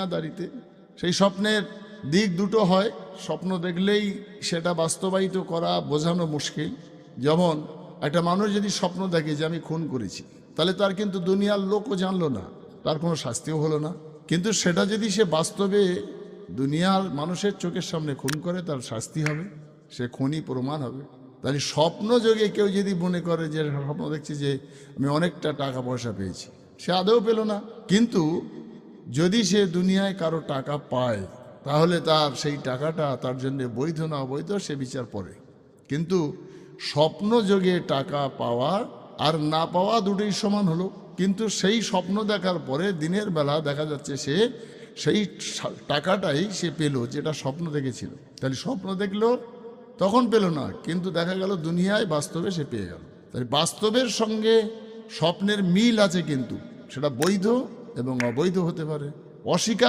দুনিয়াদারিতে সেই স্বপ্নের দিক দুটো হয়। স্বপ্ন দেখলেই সেটা বাস্তবায়িত করা বোঝানো মুশকিল। যেমন, একটা মানুষ যদি স্বপ্ন দেখে যে আমি খুন করেছি, তাহলে তার কিন্তু দুনিয়ার লোকও জানলো না, তার কোনো শাস্তিও হলো না। কিন্তু সেটা যদি সে বাস্তবে দুনিয়ার মানুষের চোখের সামনে খুন করে, তার শাস্তি হবে, সে খুনই প্রমাণ হবে। তাহলে স্বপ্ন যোগে কেউ যদি মনে করে যে, স্বপ্ন দেখছি যে, আমি অনেকটা টাকা পয়সা পেয়েছি, সে আদৌ পেল না। কিন্তু যদি সে দুনিয়ায় কারও টাকা পায়, তাহলে তার সেই টাকাটা তার জন্য বৈধ না অবৈধ, সে বিচার পড়ে কিন্তু স্বপ্ন যোগে টাকা পাওয়া আর না পাওয়া দুটোই সমান হলো। কিন্তু সেই স্বপ্ন দেখার পরে দিনের বেলা দেখা যাচ্ছে সে সেই টাকাটাই সে পেল যেটা স্বপ্ন দেখেছিল। তাহলে স্বপ্ন দেখল, তখন পেল না। কিন্তু দেখা গেল দুনিয়ায় বাস্তবে সে পেয়ে গেল। তাই বাস্তবের সঙ্গে স্বপ্নের মিল আছে কিন্তু। সেটা বৈধ এবং অবৈধ হতে পারে। অস্বীকার